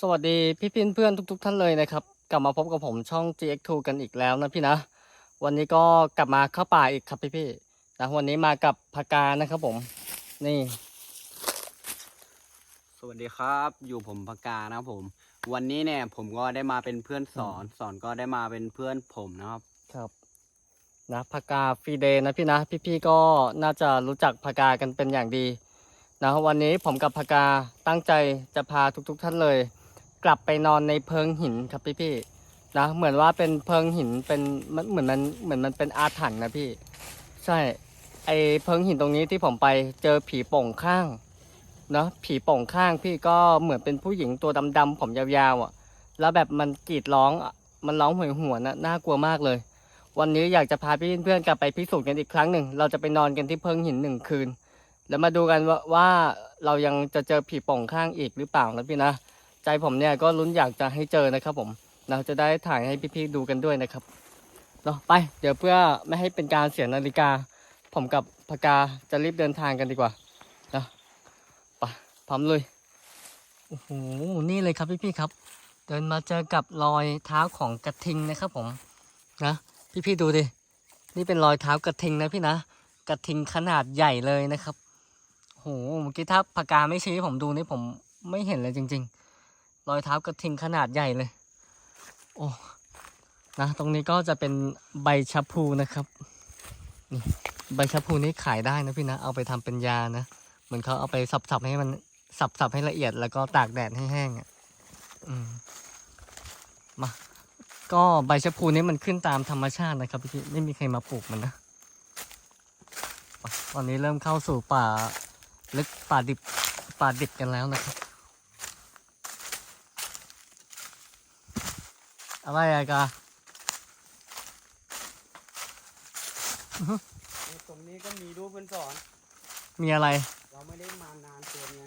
สวัสดีพี่พินเพื่อนทุก ๆ ท่านเลยนะครับ กลับมาพบกับผมช่อง GX2 กันอีกแล้วนะพี่นะ วันนี้ก็กลับมาเข้าป่าอีกครับพี่พี่ๆนะวันนี้มากับพากานะครับผม นี่ สวัสดีครับ อยู่ผมปากกานะครับผม วันนี้เนี่ยผมก็ได้มาเป็นเพื่อนสอนสอนก็ได้มาเป็นเพื่อนผมนะครับ ครับ นะพากาฟรีเดย์นะพี่นะ พี่ๆก็น่าจะรู้จักพากากันเป็นอย่างดีนะวันนี้ผมกับพากาตั้งใจจะพาทุก ๆ ท่านเลย กลับไปนอนในเพิงหินครับพี่ๆนะเหมือนว่าเป็นเพิงหินเป็นมันเหมือนมันเหมือนมันเป็นอาถรรพ์นะพี่ ใช่ ไอเพิงหินตรงนี้ที่ผมไปเจอผีโป่งข้างเนาะผีโป่งข้างพี่ก็เหมือนเป็นผู้หญิงตัวดำๆผมยาวๆอะ แล้วแบบมันกรีดร้องมันร้องหวยหัวนะน่ากลัวมากเลย วันนี้อยากจะพาพี่เพื่อนๆกลับไปพิสูจน์กันอีกครั้งหนึ่งเราจะไปนอนกันที่เพิงหินหนึ่งคืน แล้วมาดูกันว่าว่าเรายังจะเจอผีโป่งข้างอีกหรือเปล่านะพี่นะ ใจผมเนี่ยก็ลุ้นอยากจะให้เจอนะครับผม เราจะได้ถ่ายให้พี่ๆดูกันด้วยนะครับเนาะไป เดี๋ยวเพื่อไม่ให้เป็นการเสียนาฬิกา ผมกับพกาจะรีบเดินทางกันดีกว่าเนาะไปพร้อมเลยโอ้โหนี่เลยครับพี่ๆครับ เดินมาเจอกับรอยเท้าของกระทิงนะครับผมนะพี่ๆดูดินี่เป็นรอยเท้ากระทิงนะพี่นะกระทิงขนาดใหญ่เลยนะครับโอ้โหเมื่อกี้ถ้าพกาไม่ชี้ให้ผมดูนี่ผมไม่เห็นเลยจริง ๆ รอยเท้ากระทิงขนาดใหญ่เลย โอ้นะตรงนี้ก็จะเป็นใบชะพูนะครับนี่ใบชะพูนี้ขายได้นะพี่นะ เอาไปทำเป็นยานะ เหมือนเขาเอาไปสับๆให้มันสับๆให้ละเอียดแล้วก็ตากแดดให้แห้งอะอืมมาก็ใบชะพูนี้มันขึ้นตามธรรมชาตินะครับพี่ไม่มีใครมาปลูกมันนะ ตอนนี้เริ่มเข้าสู่ป่าลึกป่าดิบป่าดิบกันแล้วนะครับ อะไรอะกาตรงนี้ก็มีรูปเพื่อนสอน มีอะไร เราไม่ได้มานานตัวไง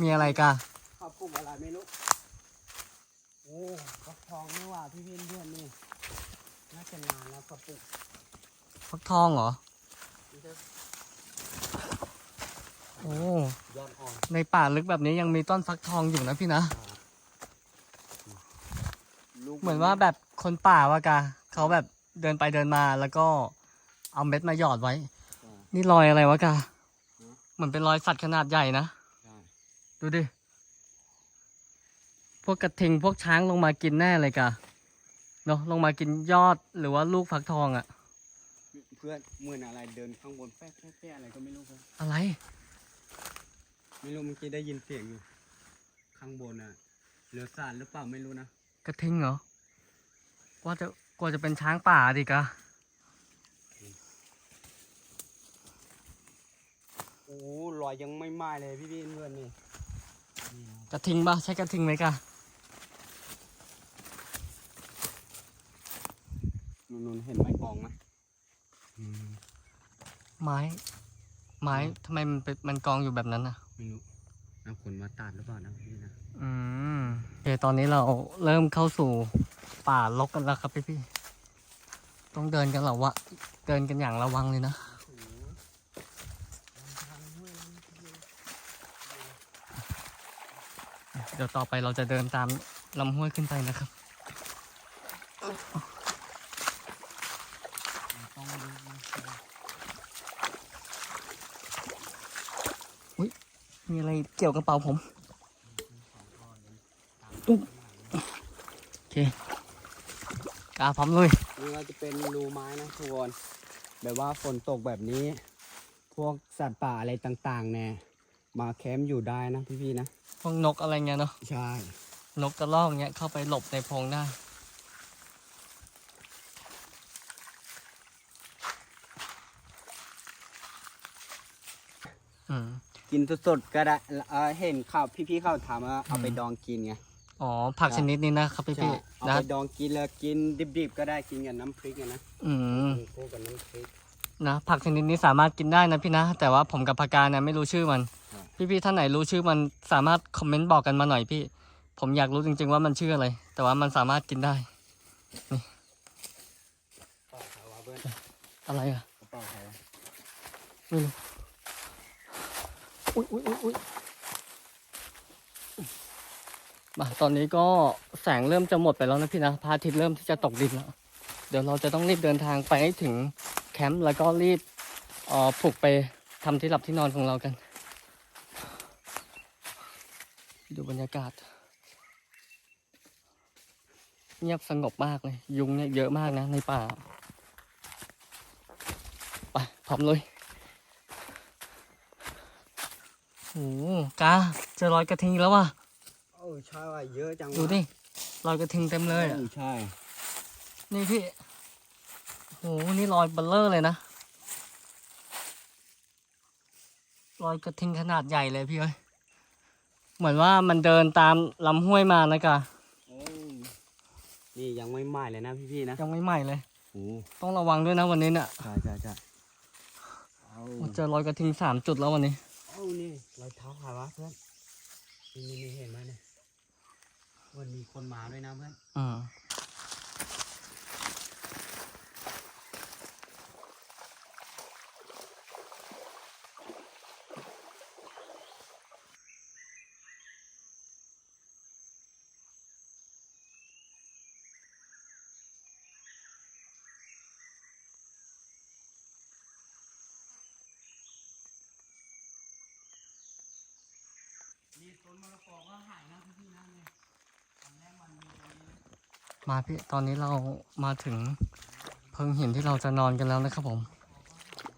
มีอะไรกาเขาปลูกอะไรไม่รู้ โอ้ฟักทองไม่ว่าพี่เพื่อนเพื่อนนี่ น่าจะนานแล้วเขาปลูกฟักทองเหรอนี่จะโอ้ ยอดอ่อน ในป่าลึกแบบนี้ยังมีต้นฟักทองอยู่นะพี่นะ ลูกเหมือนว่าแบบคนป่าวะกาเขาแบบเดินไปเดินมาแล้วก็เอาเม็ดมาหยอดไว้ใช่นี่รอยอะไรวะกาฮะเหมือนเป็นรอยสัตว์ขนาดใหญ่นะใช่ดูดิ พวกกระทิงพวกช้างลงมากินแน่เลยกาเนาะลงมากินยอดหรือว่าลูกฟักทองอะเพื่อนเหมือนอะไรเดินข้างบนแป๊ะแป๊ะแป๊ะอะไรก็ไม่รู้ครับอะไร ไม่รู้เมื่อกี้ได้ยินเสียงอยู่ ข้างบนอะเรือสานหรือเปล่าไม่รู้นะ กระทิงเหรอว่าจะกลัวจะเป็นช้างป่าดิกะโอ้รอยยังไม่ไหม้เลยพี่พี่เพื่อนนี่นี่นะกระทิงปะใช่กระทิงไหมกะนุ่นๆเห็นไม้กองไหมอืมไม้ ไม้ทำไมมันเป็นมันกองอยู่แบบนั้นนะไม่รู้ น้ำฝนมาตัดหรือเปล่านะพี่นะอืมโอเคตอนนี้เราเริ่มเข้าสู่ป่ารกกันแล้วครับพี่พี่ๆต้องเดินกันเหรอวะเดินกันอย่างระวังเลยนะเดี๋ยวต่อไปเราจะเดินตามลำห้วยขึ้นไปนะครับ ต้องดูนะ มีอะไรเกี่ยวกระเป๋าผมอุ๊บโอเคกาพร้อมเลยนี่ก็จะเป็นรูไม้นะทุกคนแบบว่าฝนตกแบบนี้ พวกสัตว์ป่าอะไรต่างๆเนี่ยมาแคมป์อยู่ได้นะพี่ๆนะพวกนกอะไรเงี้ยเนาะใช่ นกกระรอกเงี้ยเข้าไปหลบในโพรงได้อืม กินสดๆก็ได้เอ่อเห็นเขาพี่ๆเขาถามว่าเอาไปดองกินไงอ๋อผักชนิดนี้นะครับพี่ใช่พี่เอานะไปดองกินแล้วกินดิบๆก็ได้กินกับน้ำพริกอะนะอืมกินคู่กับน้ำพริก นะผักชนิดนี้สามารถกินได้นะพี่นะ แต่ว่าผมกับพากาเนี่ยไม่รู้ชื่อมัน ครับ พี่พี่ๆท่านไหนรู้ชื่อมันสามารถคอมเมนต์บอกกันมาหน่อยพี่ ผมอยากรู้จริง ๆ ว่ามันชื่ออะไร แต่ว่ามันสามารถกินได้เปล่าใครวะเพื่อนอะไรอะกระเป๋าใครวะไม่รู้ อุ้ยอุ้ยอุ้ยมาตอนนี้ก็แสงเริ่มจะหมดไปแล้วนะพี่นะพระอาทิตย์เริ่มที่จะตกดินแล้ว เดี๋ยวเราจะต้องรีบเดินทางไปให้ถึงแคมป์แล้วก็รีบออผูกไปทำที่หลับที่นอนของเรากัน ดูบรรยากาศ เงียบสงบมากเลย ยุงเนี่ยเยอะมากนะในป่า ไปพร้อมเลย โอ้โหกาเจอรอยกระทิงอีกแล้วว่ะโอ้ใช่ว่ะเยอะจังวะดูดิรอยกระทิงเต็มเลยอะออใช่ นี่พี่โหนี่รอยเบลเลอร์เลยนะรอยกระทิงขนาดใหญ่เลยพี่เอ้ยเหมือนว่ามันเดินตามลำห้วยมานะกะโอ้นี่ยังไม่ไหม้เลยนะพี่ๆนะยังไม่ใหม่เลย โอ้ต้องระวังด้วยนะวันนี้เนี่ยใช่ใช่ใช่เอาโอ้เจอรอยกระทิงสามจุดแล้ววันนี้เอานี่รอยเท้าใครวะเพื่อนนี่นี่เห็นไหมเนี่ยวันมีคนมาด้วยนะเพื่อนอ่า มาพี่ตอนนี้เรามาถึงเพิงหินที่เราจะนอนกันแล้วนะครับผม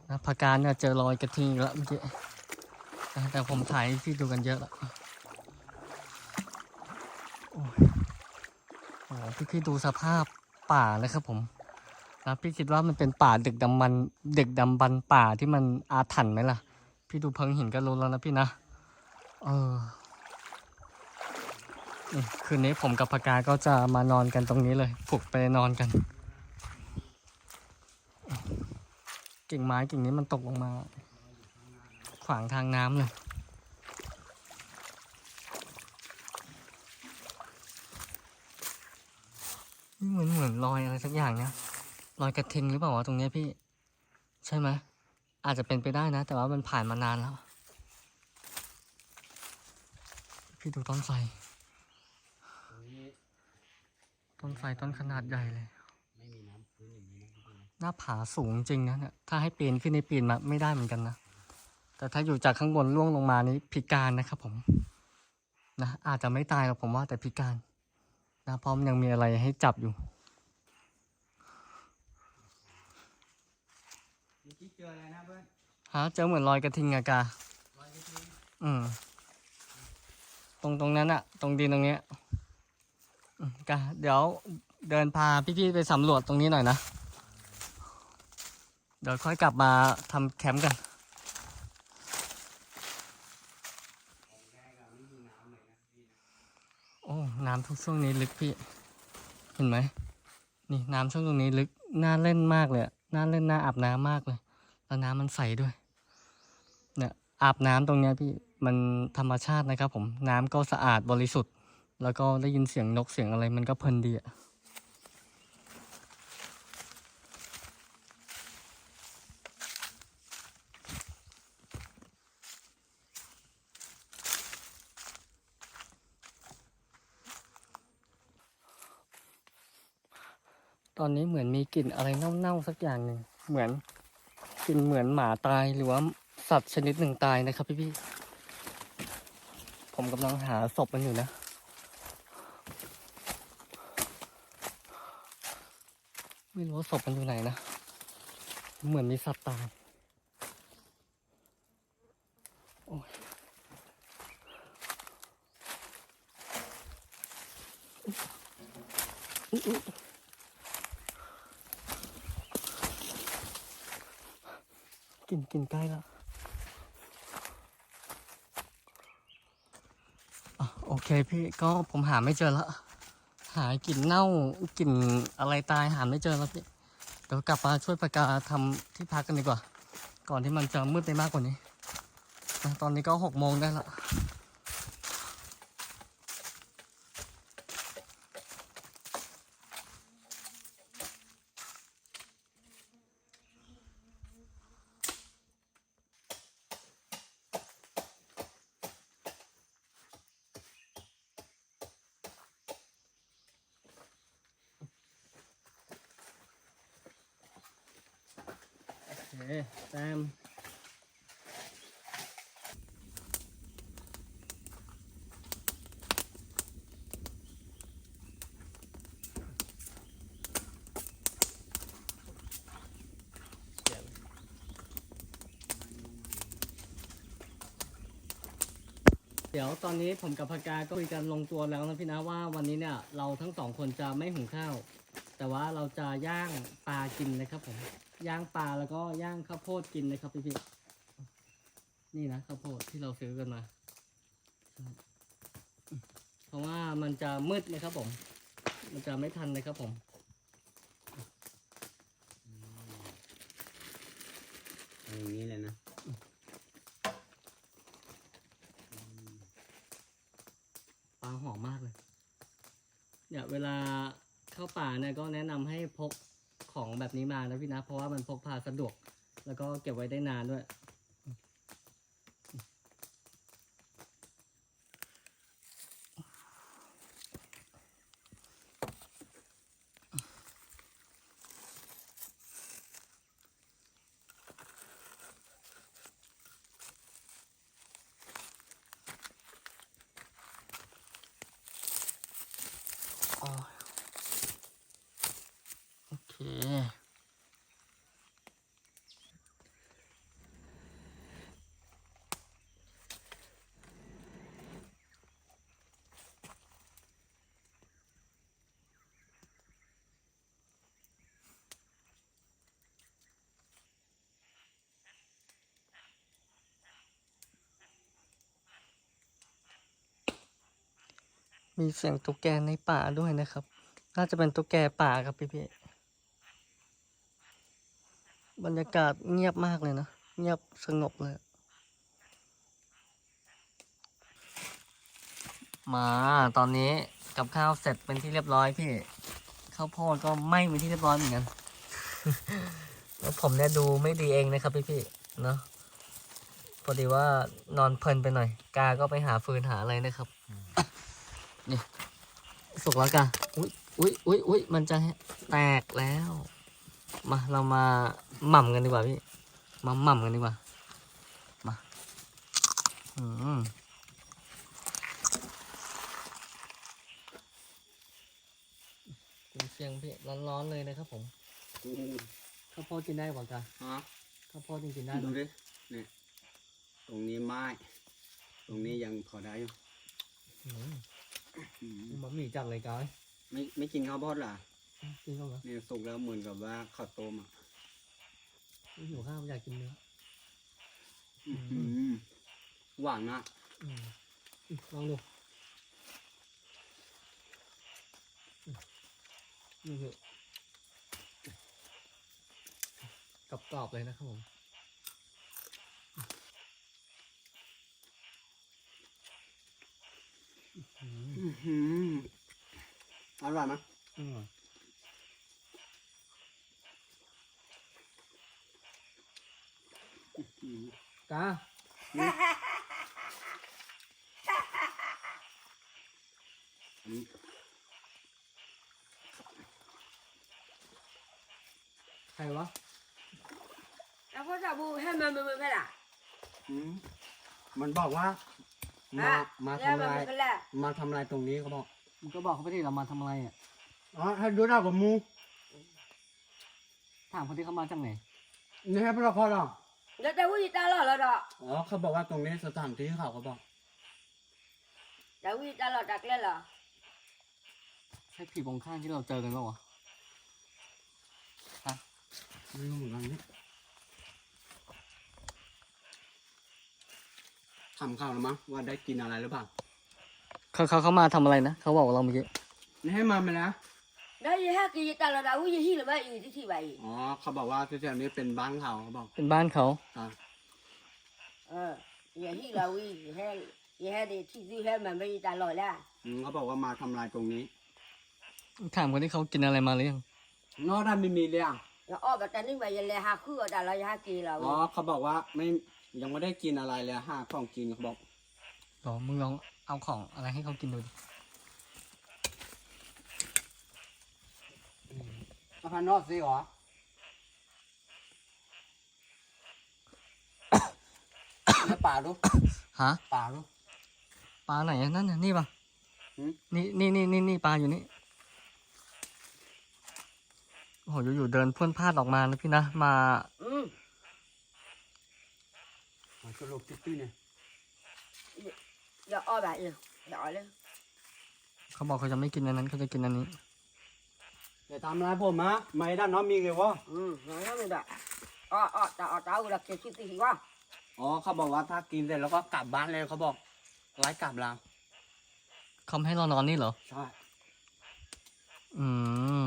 นะพาการเนี่ยเจอรอยกระทิงแล้วเมื่อกี้แต่ผมถ่ายพี่ดูกันเยอะแล้วโอ้ยโอ้โหพี่พี่ดูสภาพป่านะครับผมนะพี่คิดว่ามันเป็นป่าดึกดำบรรดึกดำบรรป่าที่มันอาถรรพ์ไหมล่ะ พี่ดูเพิงหินก็รู้แล้วนะพี่นะ เออ นี่คืนนี้ผมกับพกาก็จะมานอนกันตรงนี้เลยผูกไปนอนกัน กิ่งไม้กิ่งนี้มันตกลงมา ขวางทางน้ำเลยนี่เหมือนเหมือนรอยอะไรสักอย่างเนี่ยรอยกระทิงหรือเปล่าวะตรงนี้พี่ ใช่ไหมอาจจะเป็นไปได้นะ แต่ว่ามันผ่านมานานแล้ว พี่ดูต้นไทร ตรงนี้ ต้ นไทรต้นขนาดใหญ่เลย ไม่มีน้ำพื้นอย่างนี้นะพี่ๆนะหน้าผาสูงจริงนะเนี่ย ถ้าให้ปีนขึ้นในปีนมาไม่ได้เหมือนกันนะ แต่ถ้าอยู่จากข้างบนล่วงลงมานี่พิการนะครับผม นะอาจจะไม่ตายหรอกผมว่าแต่พิการ นะเพราะมันยังมีอะไรให้จับอยู่เมื่อกี้เจออะไรนะเพื่อนฮะเจอเหมือนรอยกระทิงอะกา รอยกระทิง อืม ตรงตรงนั้นอะตรงดินตรงเนี้ยอืม กาเดี๋ยวเดินพาพี่ๆไปสำรวจตรงนี้หน่อยนะ เดี๋ยวค่อยกลับมาทำแคมป์กัน โอ้ น้ำทุกช่วงนี้ลึกพี่ เห็นไหม นี่น้ำช่วงตรงนี้ลึก น่าเล่นมากเลย น่าเล่นน่าอาบน้ำมากเลย แล้วน้ำมันใสด้วย เนี่ยอาบน้ำตรงเนี้ยพี่ มันธรรมชาตินะครับผม น้ำก็สะอาดบริสุทธิ์ แล้วก็ได้ยินเสียงนกเสียงอะไรมันก็เพลินดีอะตอนนี้เหมือนมีกลิ่นอะไรเน่าๆสักอย่างหนึ่งเหมือนกลิ่นเหมือนหมาตายหรือว่าสัตว์ชนิดหนึ่งตายนะครับพี่พี่ๆผมกำลังหาศพมันอยู่นะ ไม่ รู้ว่าศพมันอยู่ไหนนะ เหมือนมีสัตว์ตายโอ้ยกลินกลินใกล้แล้วอะโอเคพี่ก็ผมหาไม่เจอแล้ว หากลิ่นเน่ากลิ่นอะไรตายหาไม่เจอแล้วพี่เดี๋ยวกลับมาช่วยประกาทำที่พักกันดีกว่า ก่อนที่มันจะมืดไปมากกว่านี้ ตอนนี้ก็หกโมงได้ละ เคแซม เดี๋ยวตอนนี้ผมกับพากาก็คุยกันลงตัวแล้วนะพี่นะว่าวันนี้เนี่ยเราทั้งสองคนจะไม่หุงข้าว แต่ว่าเราจะย่างปลากินนะครับผมย่างปลาแล้วก็ย่างข้าวโพดกินนะครับพี่พี่นี่นะข้าวโพดที่เราซื้อกันมา เพราะว่ามันจะมืดนะครับผม มันจะไม่ทันนะครับผมอย่างนี้เลยนะ ลาหอมมากเลย เนี่ยเวลาเข้าป่าเนี่ยก็แนะนำให้พกของแบบนี้มานะพี่นะ เพราะว่ามันพกพาสะดวก แล้วก็เก็บไว้ได้นานด้วย มีเสียงตุ๊กแกในป่าด้วยนะครับ น่าจะเป็นตุ๊กแกป่าครับพี่พี่บรรยากาศเงียบมากเลยนะ เงียบสงบเลย มาตอนนี้กับข้าวเสร็จเป็นที่เรียบร้อยพี่ ข้าวโพดก็ไม้เป็นที่เรียบร้อยเหมือนกัน แล้วผมเนี่ยดูไม่ดีเองนะครับพี่พี่เนาะพอดีว่านอนเพลินไปหน่อย กาก็ไปหาฟืนหาอะไรนะครับ นี่สุกแล้วกาอุ้ยอุ้ยอุ้ยอุ้ยมันจะแตกแล้ว มาเรามาหม่ำกันดีกว่าพี่มาหม่ำกันดีกว่ามาอืมเชียงพี่ร้อนๆเลยนะครับผมข้าวโพดกินได้กว่ากาฮะข้าวโพดจริงๆได้ดูด้วยดิเนี่ยตรงนี้ไม้ ตรงนี้ยังพอได้อยู่อืมอืม บะหมี่จัดเลยกายไม่ไม่กินข้าวโพดเหรอกินข้าวเหรอเนี่ยสุกแล้วเหมือนกับว่าข้าวต้มอะไม่หิวข้าวอยากกินเนื้ออืมอืมหวานนะอืมอืมลองดูอืมนี่คือกรอบๆเลยนะครับผม อืมอร่อยไหมอร่อยกาใครวะ แล้วพ่อจะบูให้มันมันไม่ได้มันบอกว่า มามาทำมันลายมาทำลายตรงนี้เขาบอกมึงก็บอกเขาไปที่เรามาทำอะไรอะ อ๋อให้ดูหน้าผมมูถามคนที่เขามาจากไหน นี่ให้พวกเราพหรอกแล้วแต่วิตาหล่อแล้วดอกอ๋อเขาบอกว่าตรงนี้สถานที่เขาเขาบอกแต่วิธีตาหลอดจากเล่นเหรอใช่ผีบงข้างที่เราเจอกันปะวะ ไม่รู้เหมือนกันนี่ ทำข่ขาแล้วมั้งว่าได้กินอะไรหรือเปล่าเขาเขาเขามาทำอะไรนะเขาบอกเราเมื่อกี้นี่ให้มาไหมนะ ได้ยี่ห้ากี่ตาละดาวุยี่ที่ละไม่อยู่ที่ที่ใบอ๋อเขาบอกว่าที่แถวนี้เป็นบ้านเขาเขาบอกเป็นบ้านเขาอ่าเออยี่ที่เราวียี่ห้ายี่ห้าเดีที่ที่ห้มันไม่ตาลอยแล้วอืมเขาบอกว่ามาทำลายตรงนี้ถามคนที่เขากินอะไรมาหรือยังนอกด้านไม่มีเลยอะแล้วอ้อบัต่นี่ใบยันเลยหาคือแตาละยี่ากีเราอ๋อเขาบอกว่าไม่ ยังไม่ได้กินอะไรเลยห้าของกินเขาบอกหรอมึงลองเอาของอะไรให้เขากินดูดิอาพันนอดสิหรอป่าดูฮะป่าดูปลาไหนอะนั่นน่ะนี่ปะหืม นี่นี่นี่นี่นี่ปลาอยู่นี่โอ้โหอยู่ๆเดินพ่วนพลาดออกมานะพี่นะมา อืมมันสรุปตื้อๆเนี่ยอย่าอ้อแบบนี้อย่าอ้อเลยเขาบอกเขาจะไม่กินอันนั้นเขาจะกินอันนี้อย่าทำร้ายผมนะไม่ด้านน้องมีเลยวะอืมงั้นก็ไม่ได้อ้ออ้อแต่อ้อเต้าเราเก็บชิ้นที่ว่าอ๋อเขาบอกว่าถ้ากินเสร็จแล้วก็กลับบ้านเลยเขาบอกไล่กลับเราเขาไม่ให้เรานอนนี่เหรอ ใช่อืม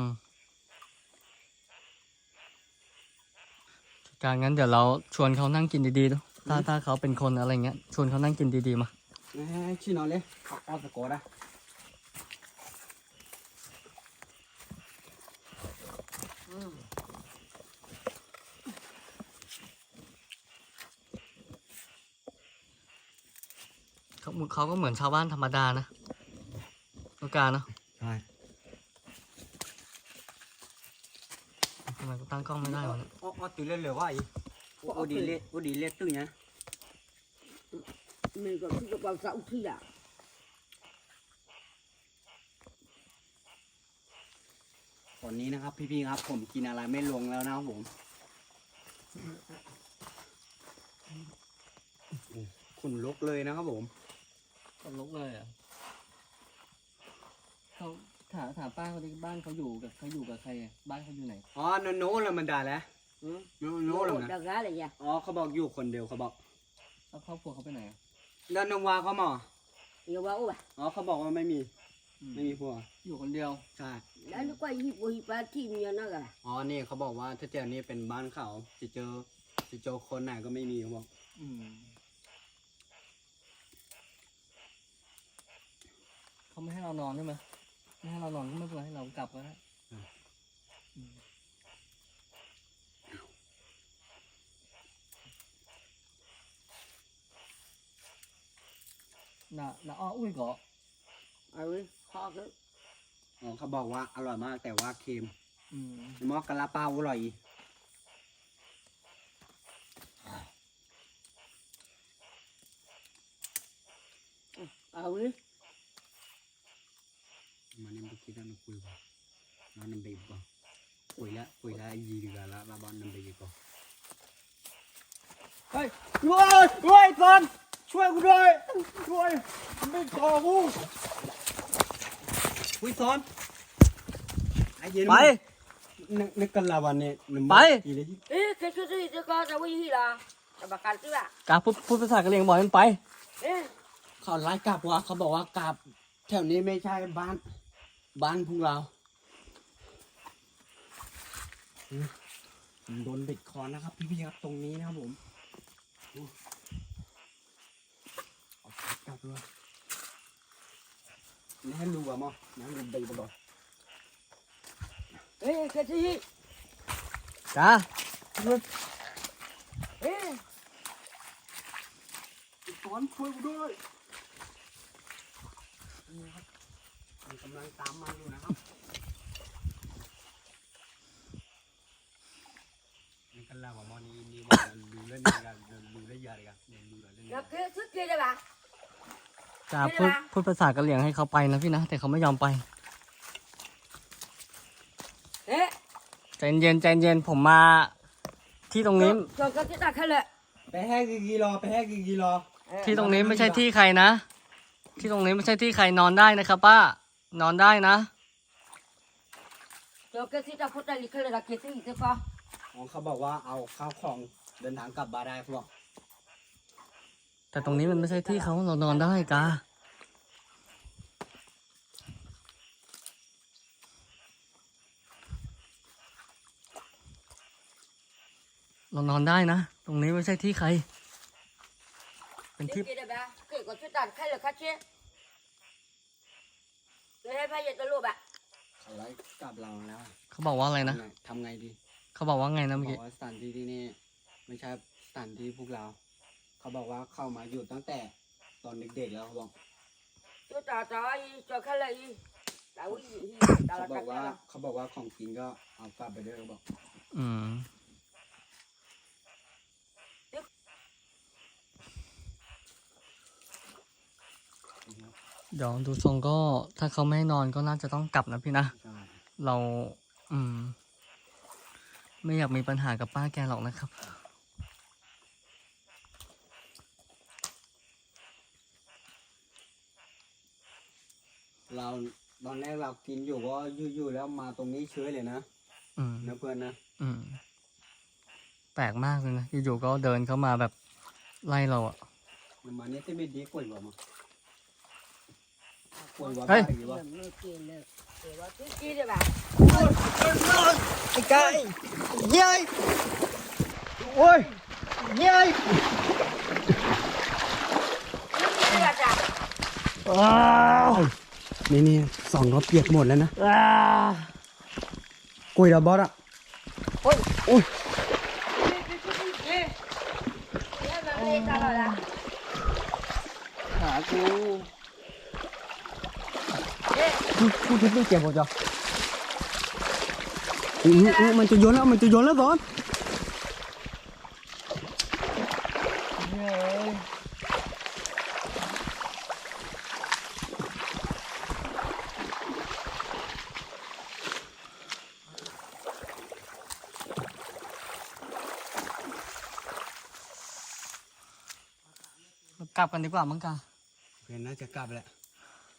การงั้นเดี๋ยวเราชวนเขานั่งกินดีๆดู ถ้าถ้าเขาเป็นคนอะไรเงี้ยชวนเขานั่งกินดีๆมาเอ้ยชี้นอนเลยเอาเอาตะโกนนะอืมเขาเขาก็เหมือนชาวบ้านธรรมดานะลูกการเนาะใช่ทำไมกูตั้งกล้องไม่ได้วะเนี่ยอ๋ออ๋อตื่นเล่นเลยว่าอีโอ้ดีเล่โอ้ดีเล่ตื่นเนี่ย mình còn không được vào dạo thi à ตอนนี้นะครับ พี่ๆครับ ผมกินอะไรไม่ลงแล้วนะครับผม ขุนลุกเลยนะครับผมคนลุกเลยอะเขาถามถามป้าเขาดิบ้านเขาอยู่กับเขาอยู่กับใครอะบ้านเขาอยู่ไหนอ๋อโนโน่ละมันด่าแล้ว ừ. โนโน่ละมัน đã gá là gì อ๋อเขาบอกอยู่คนเดียวเขาบอก แล้วครอบครัวเขาไปไหนอะ แล้วนมวาเขาหมอ nhiều bao à อ๋อเขาบอกว่าไม่มีอืมไม่มีผัว อยู่คนเดียว ใช่ đã nó quay hiệp hiệp ba team nhiều nó cả อ๋อ นี่เขาบอกว่าถ้าเจอนี่เป็นบ้านเขาจะเจอจะเจอคนไหนก็ไม่มีเขาบอก อืมเขาไม่ให้เรานอนใช่ไหมไม่ให้เรานอนก็ไม่เป็นไรให้เรากลับก็ได้ น่ะน่ะอ้ออุ้ยก่อ ừ khó cái อ๋อเขาบอกว่าอร่อยมากแต่ว่าเค็มอืมมอกกะลาเปาอร่อยอีก ừ มันนี่เมื่อกี้นั่นคุยว่าน้องนันเบย์ก่อนคุยละคุยละยีดีกันละมาบอลนันเบย์ก่อนเฮ้ยช่วยช่วยก่อน ช่วยกูด้วย ช่วยไม่ต่อกูคุยสอนไอ้เย็นไป นึกนึกกันละวันนี้หนึ่งไป กี่เลยที่ ê cái cái gì cái con tao quay hi là tao bạc cắn chứ à กาพูดพูดภาษากะเหรี่ยงบอกให้มันไป ê เขาไล่กลับว่าเขาบอกว่ากลับ แถวนี้ไม่ใช่บ้าน บ้านพวกเราอืมผมโดนเบ็ดคอนะครับพี่ๆครับตรงนี้นะครับผมอู้เอากลับด้วยนี่ให้รู้ว่ามั้ งนั่งดูเบ็ดไปก่อน ê cái gì จ้า ê สอนช่วยกูด้วยนี่ครับมันกำลังตามมาอยู่นะครับนี่กันแล้วว่ามอนี่นี่ว่าดูเล่นกันดูเล่นยาดีกันเนี่ยดูเล่นยา nó kia trước kia đây bà จ้าพูดพูดภาษากะเหรี่ยงให้เขาไปนะพี่นะ แต่เขาไม่ยอมไป ê ใจเย็นใจเย็นผมมา ที่ตรงนี้ cho cho cái ta khai lệ ไปแห้กี่กิโลไปแห้กี่กิโลที่ตรงนี้ไม่ใช่ที่ใครนะ ที่ตรงนี้ไม่ใช่ที่ใครนอนได้นะครับป้า นอนได้นะ cho cái gì ta phút đây khai lệ là cái gì thế con อ๋อเขาบอกว่าเอาข้าวของเดินทางกลับบ้านได้เขาบอก แต่ตรงนี้มันไม่ใช่ที่เขาเรานอนได้กาเรานอนได้นะ ตรงนี้ไม่ใช่ที่ใคร เป็นที่ Tiếp kia đây bà kể có chút tàn khai lệ khác chứ cái hai bây giờ tôi lùa bà เขาไล่กลับเราแล้วเขาบอกว่าอะไรนะทำไงดี เขาบอกว่าไงนะบเมื่ออกี้ กว่าสถานที่ที่นี่ไม่ใช่สถานที่พวกเรา เขาบอกว่าเข้ามาอยู่ตั้งแต่ตอนเด็กๆแล้วเขาบอก tôi trả cho ai cho khách lại tao gì tao เขาบอกว่า เขาบอกว่าของกินก็เอากลับไปด้วยเขาบอก อืม เดี๋ยวดูทรงก็ถ้าเขาไม่ให้นอนก็น่าจะต้องกลับนะพี่นะเรา อืม ไม่อยากมีปัญหากับป้าแกหรอกนะครับ เราตอนแรกเรากินอยู่ก็อยู่ๆแล้วมาตรงนี้เชื้อเลยนะอืมนะเพื่อนนะอืมแปลกมากเลยนะอยู่ๆก็เดินเข้ามาแบบไล่เราอะมันมาเนี่ยที่ไม่ดีกว่าหรอมั้งกว่าว่าเฮ้ย บ้าอีกวะ Làm mưa kia nè. Để vào cái kia đây bà. ไอ้ไก่เย้ยโอ้ยเย้ย Đi bà chả. ว้าว นี่นี่สองก็เปียกหมดแล้วนะว้าวกุยระบอสอะ Đi mà mê ta rồi là. ขากูพูดที่ไม่เจ็บหมดจ้ะอืออือมันจะโยนแล้วมันจะโยนแล้วบอส เย้ยเราก ลับกันดีกว่ามั้งกาเพื่อนน่าจะกลับแหละ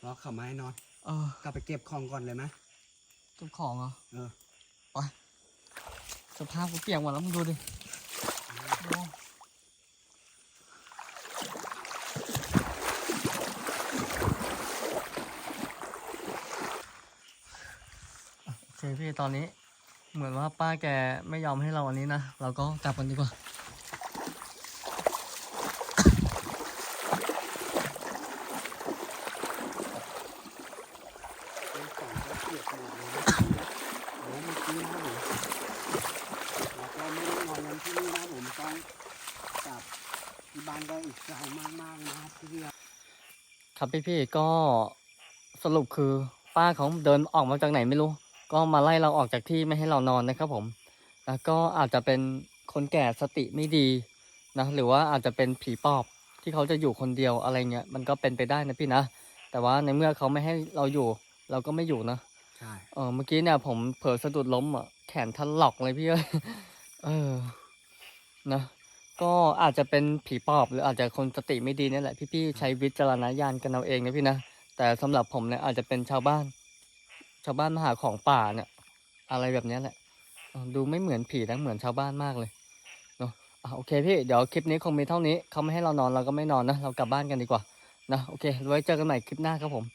รอขับมาให้นอน เออ กลับไปเก็บของก่อนเลยไหมเจ้าของเหรอเออสภาพกูเปียกหมดแล้วมึงดูดิโอ้อะโอเคพี่ตอนนี้ เหมือนว่าป้าแกไม่ยอมให้เราอันนี้นะ เราก็กลับกันดีกว่า เป็นของก็เปียกหมดเลยนะแล้วเมื่อกี้นะผมแล้วก็ไม่ได้นอนกันที่นี่นะผมต้องกลับที่บ้านก็อีกไกลมากๆนะครับพี่ ครับพี่พี่ๆก็สรุปคือป้าเขาเดินออกมาจากไหนไม่รู้ ก็มาไล่เราออกจากที่ไม่ให้เรานอนนะครับผมแล้วก็อาจจะเป็นคนแก่สติไม่ดีนะหรือว่าอาจจะเป็นผีปอบที่เขาจะอยู่คนเดียวอะไรเงี้ยมันก็เป็นไปได้นะพี่นะแต่ว่าในเมื่อเขาไม่ให้เราอยู่ เราก็ไม่อยู่นะใช่เออเมื่อกี้เนี่ยผมเผลอสะดุดล้มอะแขนทันหลอกเลยพี่เอ้ยเออนะ ก็อาจจะเป็นผีปอบหรืออาจจะคนสติไม่ดีนี่แหละพี่ๆใช้วิจารณญาณกันเอาเองนะพี่นะแต่สำหรับผมเนี่ยอาจจะเป็นชาวบ้าน ชาวบ้านมาหาของป่าเนี่ยอะไรแบบเนี้ยแหละเออดูไม่เหมือนผีนะเหมือนชาวบ้านมากเลยเนาะอะโอเคพี่เดี๋ยวคลิปนี้คงมีเท่านี้เขาไม่ให้เรานอนเราก็ไม่นอนนะเรากลับบ้านกันดีกว่านะโอเคไว้เจอกันใหม่คลิปหน้าครับผม